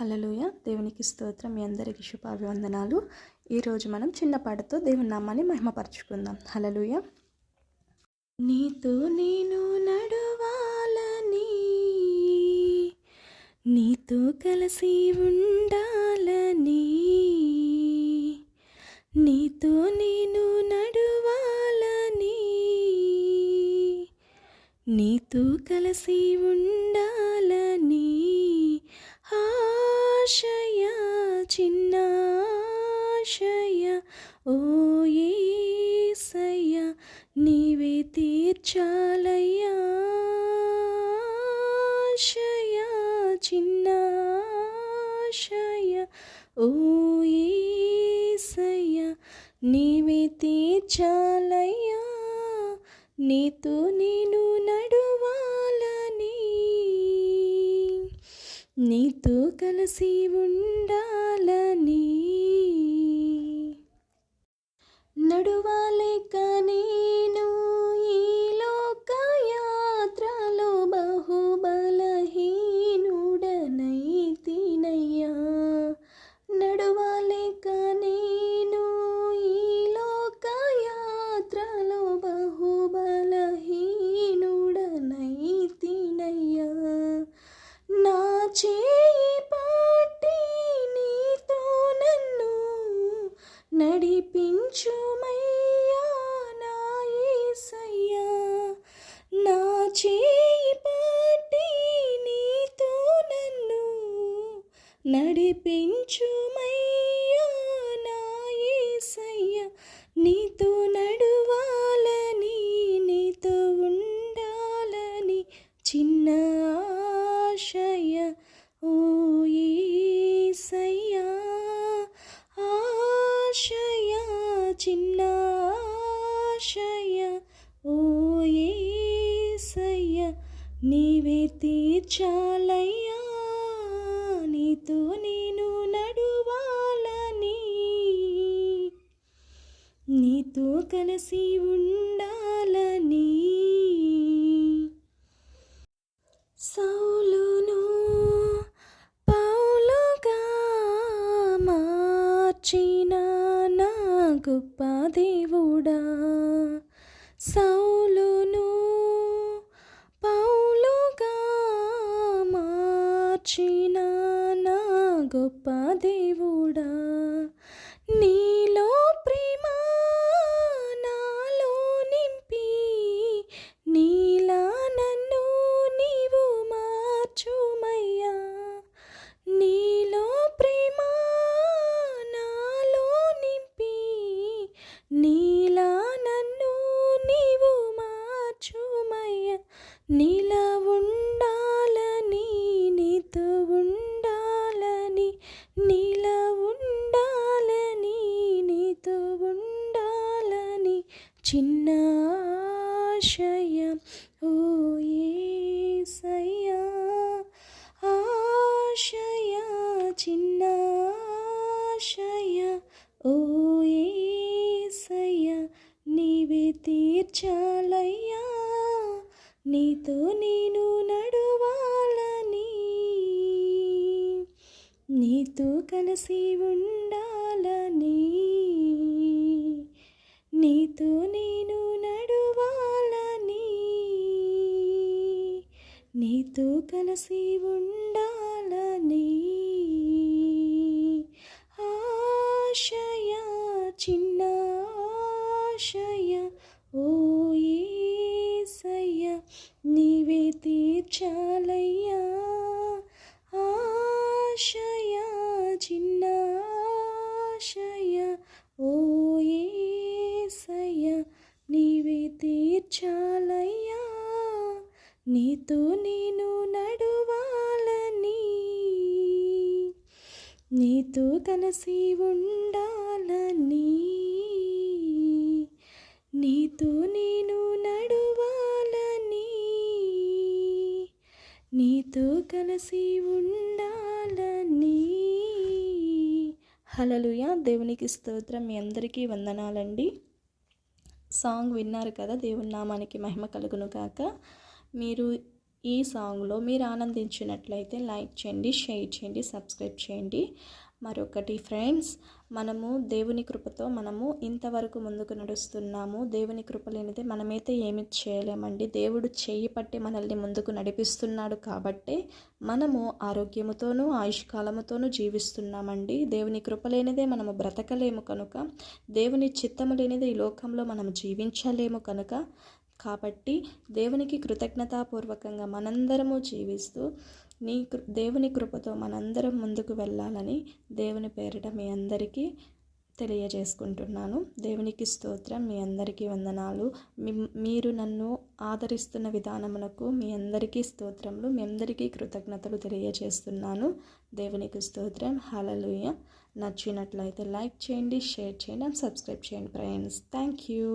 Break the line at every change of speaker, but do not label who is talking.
హలలుయ దేవునికి స్తోత్రం. మీ అందరికీ శుభాభివందనాలు. ఈరోజు మనం చిన్న పాటతో దేవుని నామాన్ని మహిమపరచుకుందాం. హలలుయ నీతో నేను నడవాలని నీతో కలిసి ఉండాలని నీతో నేను నడవాలని నీతో కలిసి ఉండాలి ఆశయ ఓ ఏసయ్య నీవే తీర్చాలయ్యా. ఆశయ చిన్న ఆశయ ఓ ఏసయ్య నీవే తీర్చాలయ్యా. నీతో నేను నడువాలని నీతో కలిసి ఉండి చేయి పాటి నీతో నన్ను నడిపించుమయ్యా నా యేసయ్యా నా చేయి పాటి నీతో నన్ను నడిపించుమయ్యా నీవే తీర్చాలయ్యా. నీతో నేను నడువాలని. నీతో కలిసి ఉండాలని. సౌలును పౌలుగా మార్చిన నా గొప్ప దేవుడా. సౌలును మార్చిన నా గొప్ప దేవుడా? నీలో ప్రేమ నాలో నింపి నీలా నన్ను నీవు మార్చుమయ్యా? నీలో ప్రేమ నాలో నింపి నీలా నన్ను నీవు మార్చుమయ్యా? నీలా ఉండాలని చిన్న ఆశయ ఓ ఆశయ చిన్న ఆశయ ఓ యేసయ్య నీవే తీర్చాలయ్యా. నీతో నేను నడువాలని. నీతో కలిసి ఉండాలని. నీతో నీతో కలిసి ఉండాలని ఆశయ చిన్న ఆశయ ఓ ఏసయ్య నీవే తీర్చాలయ్యా. ఆశయ నీతో నేను నడువాలని. నీతో కలిసి ఉండాలని. నీతో నేను నడువాలని. నీతో కలిసి ఉండాలని. హలలుయ దేవునికి స్తోత్రం. మీ అందరికీ వందనాలండి. సాంగ్ విన్నారు కదా. దేవుని నామానికి మహిమ కలుగును కాక మీరు ఈ సాంగ్లో మీరు ఆనందించినట్లయితే లైక్ చేయండి షేర్ చేయండి సబ్స్క్రైబ్ చేయండి. మరొకటి ఫ్రెండ్స్ మనము దేవుని కృపతో మనము ఇంతవరకు ముందుకు నడుస్తున్నాము. దేవుని కృప లేనిదే మనమైతే ఏమి చేయలేమండి. దేవుడు చేయి పట్టి మనల్ని ముందుకు నడిపిస్తున్నాడు కాబట్టే మనము ఆరోగ్యముతోనూ ఆయుష్కాలముతోనూ జీవిస్తున్నామండి. దేవుని కృప లేనిదే మనము బ్రతకలేము కనుక దేవుని చిత్తము లేనిదే ఈ లోకంలో మనం జీవించలేము కనుక కాబట్టి దేవునికి కృతజ్ఞతాపూర్వకంగా మనందరము జీవిస్తూ నీ కృ దేవుని కృపతో మనందరం ముందుకు వెళ్ళాలని దేవుని పేరిట మీ అందరికీ తెలియజేసుకుంటున్నాను. దేవునికి స్తోత్రం. మీ అందరికీ వందనాలు. మీరు నన్ను ఆదరిస్తున్న విధానమునకు మీ అందరికీ స్తోత్రములు మీ అందరికీ కృతజ్ఞతలు తెలియజేస్తున్నాను. దేవునికి స్తోత్రం. హలలుయ నచ్చినట్లయితే లైక్ చేయండి షేర్ చేయండి అండ్ సబ్స్క్రైబ్ చేయండి ఫ్రెండ్స్. Thank you.